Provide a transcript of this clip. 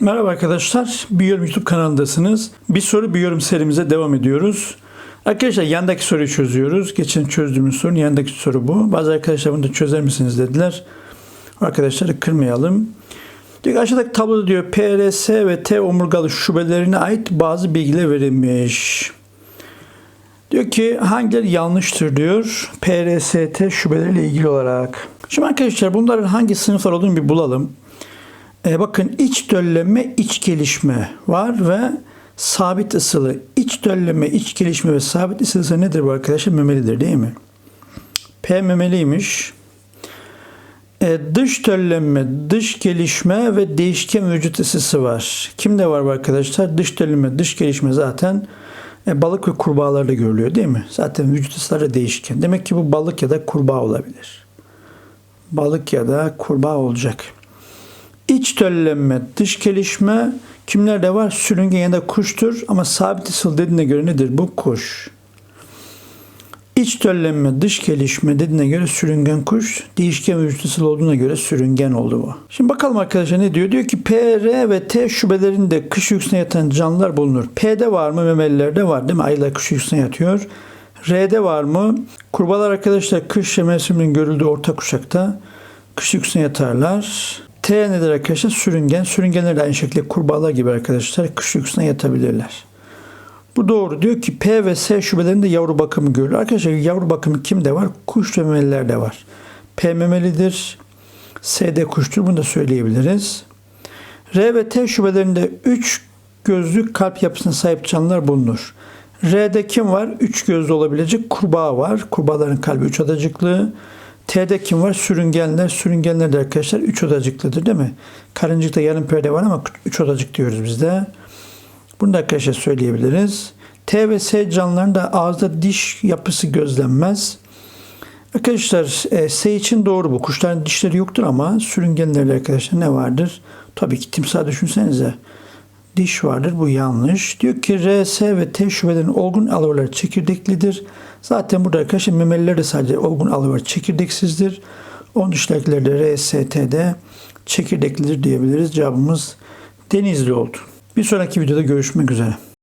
Merhaba arkadaşlar. Biyorum YouTube kanalındasınız. Bir soru bir yorum serimize devam ediyoruz. Arkadaşlar yandaki soruyu çözüyoruz. Geçen çözdüğümüz sorunun yandaki soru bu. Bazı arkadaşlar bunu da çözer misiniz dediler. Arkadaşları kırmayalım. Diyor ki aşağıdaki tabloda diyor PRS ve T omurgalı şubelerine ait bazı bilgiler verilmiş. Diyor ki hangileri yanlıştır diyor PRST şubeleriyle ilgili olarak. Şimdi arkadaşlar bunların hangi sınıflar olduğunu bir bulalım. E, bakın iç dölleme, iç gelişme var ve sabit ısılı. İç dölleme, iç gelişme ve sabit ısılı nedir bu arkadaşlar? Memelidir değil mi? P memeliymiş. E, dış döllenme, dış gelişme ve değişken vücut ısısı var. Kimde var bu arkadaşlar? Dış döllenme, dış gelişme zaten e, balık ve kurbağalarda görülüyor değil mi? Zaten vücut ısıları değişken. Demek ki bu balık ya da kurbağa olabilir. Balık ya da kurbağa olacak. İç döllenme, dış gelişme kimlerde var? Sürüngen ya da kuştur ama sabit ısıl dediğine göre nedir? Bu kuş. İç döllenme, dış gelişme dediğine göre sürüngen kuş, değişken vücut ısılı olduğuna göre sürüngen oldu bu. Şimdi bakalım arkadaşlar ne diyor? Diyor ki P, R ve T şubelerinde kış uykusuna yatan canlılar bulunur. P'de var mı? Memelilerde var değil mi? Ayılar kış uykusuna yatıyor. R'de var mı? Kurbağalar arkadaşlar kış mevsiminin görüldüğü orta kuşakta kış uykusuna yatarlar. T nedir arkadaşlar? Sürüngen. Sürüngenler de aynı şekilde kurbağalar gibi arkadaşlar kış uykusuna yatabilirler. Bu doğru. Diyor ki P ve S şubelerinde yavru bakımı görülür. Arkadaşlar yavru bakımı kimde var? Kuş ve memelilerde var. P memelidir. S'de kuştur. Bunu da söyleyebiliriz. R ve T şubelerinde 3 gözlü kalp yapısına sahip canlılar bulunur. R'de kim var? 3 gözlü olabilecek kurbağa var. Kurbağaların kalbi 3 adacıklı. T'de kim var? Sürüngenler. Sürüngenler de arkadaşlar 3 odacıklıdır değil mi? Karıncıkta yarım perde var ama 3 odacık diyoruz biz de. Bunu da arkadaşlar söyleyebiliriz. T ve S canlılarında ağızda diş yapısı gözlenmez. Arkadaşlar e, S için doğru bu. Kuşların dişleri yoktur ama sürüngenlerde arkadaşlar ne vardır? Tabii ki timsah düşünsenize. Diş vardır. Bu yanlış. Diyor ki R, S ve T şubelerinin olgun alveolar çekirdeklidir. Zaten burada arkadaşlar memeliler de sadece olgun alveolar çekirdeksizdir. Onun dışındakilerde R, S, T'de çekirdeklidir diyebiliriz. Cevabımız denizli oldu. Bir sonraki videoda görüşmek üzere.